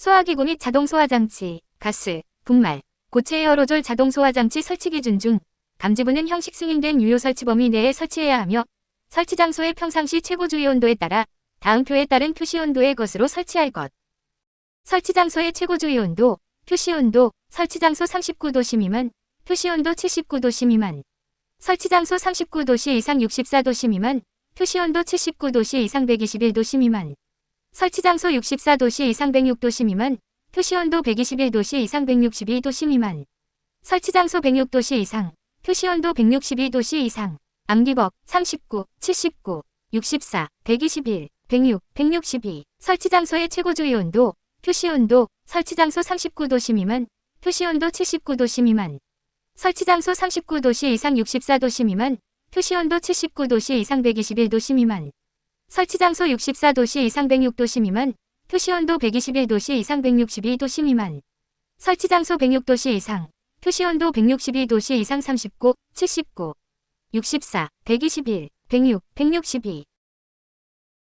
소화기구 및 자동 소화장치, 가스, 분말, 고체 에어로졸 자동 소화장치 설치 기준 중 감지부는 형식 승인된 유효 설치 범위 내에 설치해야 하며 설치 장소의 평상시 최고 주의 온도에 따라 다음 표에 따른 표시 온도의 것으로 설치할 것. 설치 장소의 최고 주의 온도, 표시 온도, 설치 장소 39도씨 미만, 표시 온도 79도씨 미만. 설치 장소 39도씨 이상 64도씨 미만, 표시 온도 79도씨 이상 121도씨 미만. 설치 장소 64도씨 이상 106도씨 미만, 표시 온도 121도씨 이상 162도씨 미만. 설치 장소 106도씨 이상, 표시 온도 162도씨 이상. 암기법 39, 79, 64, 121, 106, 162. 설치 장소의 최고 주의 온도, 표시 온도, 설치 장소 39도씨 미만, 표시 온도 79도씨 미만. 설치 장소 39도씨 이상 64도씨 미만, 표시 온도 79도씨 이상 121도씨 미만. 설치 장소 64도씨 이상 106도씨 미만, 표시 온도 121도씨 이상 162도씨 미만. 설치 장소 106도씨 이상, 표시 온도 162도씨 이상 39, 79, 64, 121, 106, 162.